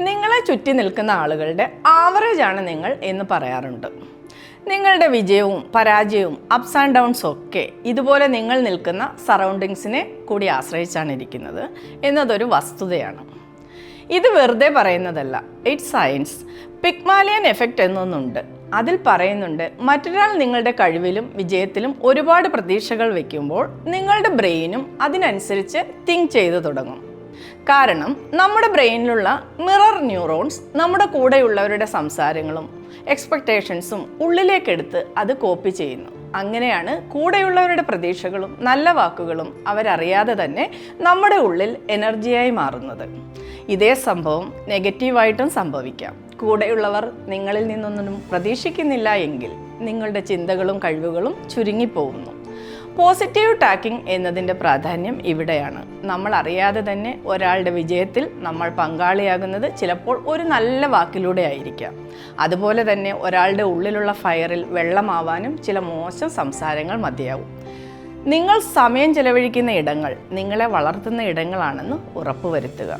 നിങ്ങളെ ചുറ്റി നിൽക്കുന്ന ആളുകളുടെ ആവറേജ് ആണ് നിങ്ങൾ എന്ന് പറയാറുണ്ട്. നിങ്ങളുടെ വിജയവും പരാജയവും അപ്സ് ആൻഡ് ഡൗൺസ് ഒക്കെ ഇതുപോലെ നിങ്ങൾ നിൽക്കുന്ന സറൗണ്ടിങ്സിനെ കൂടി ആശ്രയിച്ചാണ് ഇരിക്കുന്നത് എന്നതൊരു വസ്തുതയാണ്. ഇത് വെറുതെ പറയുന്നതല്ല. ഇറ്റ് സയൻസ് പിക്മാലിയൻ എഫക്റ്റ് എന്നൊന്നുണ്ട്. അതിൽ പറയുന്നുണ്ട് മറ്റൊരാൾ നിങ്ങളുടെ കഴിവിലും വിജയത്തിലും ഒരുപാട് പ്രതീക്ഷകൾ വയ്ക്കുമ്പോൾ നിങ്ങളുടെ ബ്രെയിനും അതിനനുസരിച്ച് തിങ്ക് ചെയ്തു തുടങ്ങും. കാരണം നമ്മുടെ ബ്രെയിനിലുള്ള മിറർ ന്യൂറോൺസ് നമ്മുടെ കൂടെയുള്ളവരുടെ സംസാരങ്ങളും എക്സ്പെക്റ്റേഷൻസും ഉള്ളിലേക്കെടുത്ത് അത് കോപ്പി ചെയ്യുന്നു. അങ്ങനെയാണ് കൂടെയുള്ളവരുടെ പ്രതീക്ഷകളും നല്ല വാക്കുകളും അവരറിയാതെ തന്നെ നമ്മുടെ ഉള്ളിൽ എനർജിയായി മാറുന്നത്. ഇതേ സംഭവം നെഗറ്റീവായിട്ടും സംഭവിക്കാം. കൂടെയുള്ളവർ നിങ്ങളിൽ നിന്നൊന്നും പ്രതീക്ഷിക്കുന്നില്ല എങ്കിൽ നിങ്ങളുടെ ചിന്തകളും കഴിവുകളും ചുരുങ്ങിപ്പോകുന്നു. പോസിറ്റീവ് ടാക്കിംഗ് എന്നതിന്റെ പ്രാധാന്യം ഇവിടെയാണ്. നമ്മൾ അറിയാതെ തന്നെ ഒരാളുടെ വിജയത്തിൽ നമ്മൾ പങ്കാളിയാകുന്നത് ചിലപ്പോൾ ഒരു നല്ല വാക്കിലൂടെ ആയിരിക്കാം. അതുപോലെ തന്നെ ഒരാളുടെ ഉള്ളിലുള്ള ഫയറിൽ വെള്ളമാവാനും ചില മോശം സംസാരങ്ങൾ മതിയാവും. നിങ്ങൾ സമയം ചെലവഴിക്കുന്ന ഇടങ്ങൾ നിങ്ങളെ വളർത്തുന്ന ഇടങ്ങളാണെന്ന് ഉറപ്പുവരുത്തുക.